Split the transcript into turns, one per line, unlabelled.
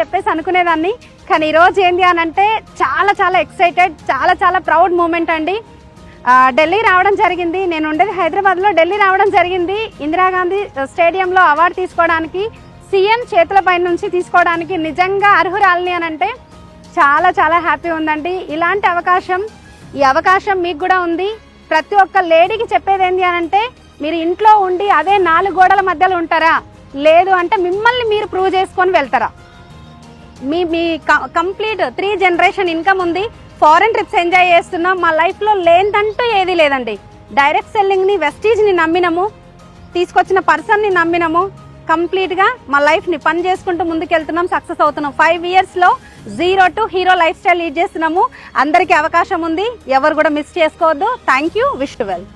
చెప్పేసి అనుకునేదాన్ని. కానీ ఈరోజు ఏంటి అని అంటే చాలా చాలా ఎక్సైటెడ్ చాలా చాలా ప్రౌడ్ మూమెంట్ అండి. ఢిల్లీ రావడం జరిగింది. నేను ఉండేది హైదరాబాద్లో. ఢిల్లీ రావడం జరిగింది. ఇందిరాగాంధీ స్టేడియంలో అవార్డు తీసుకోవడానికి సీఎం చేతులపై నుంచి తీసుకోవడానికి నిజంగా అర్హురాలని అని అంటే చాలా చాలా హ్యాపీ ఉందండి. ఇలాంటి అవకాశం ఈ అవకాశం మీకు కూడా ఉంది. ప్రతి ఒక్క లేడీకి చెప్పేది ఏంటి అని అంటే మీరు ఇంట్లో ఉండి అదే నాలుగు గోడల మధ్యలో ఉంటారా? లేదు అంటే మిమ్మల్ని మీరు ప్రూవ్ చేసుకొని వెళ్తారా? మీ మీ కంప్లీట్ త్రీ జనరేషన్ ఇన్కమ్ ఉంది. ఫారెన్ ట్రిప్స్ ఎంజాయ్ చేస్తున్నాం. మా లైఫ్లో లేదంటూ ఏది లేదండి. డైరెక్ట్ సెల్లింగ్ని వెస్టీజ్ని నమ్మినాము. తీసుకొచ్చిన పర్సన్ని నమ్మినాము. కంప్లీట్గా మా లైఫ్ని పని చేసుకుంటూ ముందుకెళ్తున్నాం. సక్సెస్ అవుతున్నాం. ఫైవ్ ఇయర్స్లో zero to hero lifestyle lead చేస్తున్నాము. అందరికీ అవకాశం ఉంది. ఎవరు కూడా మిస్ చేసుకోవద్దు. Thank you wish to well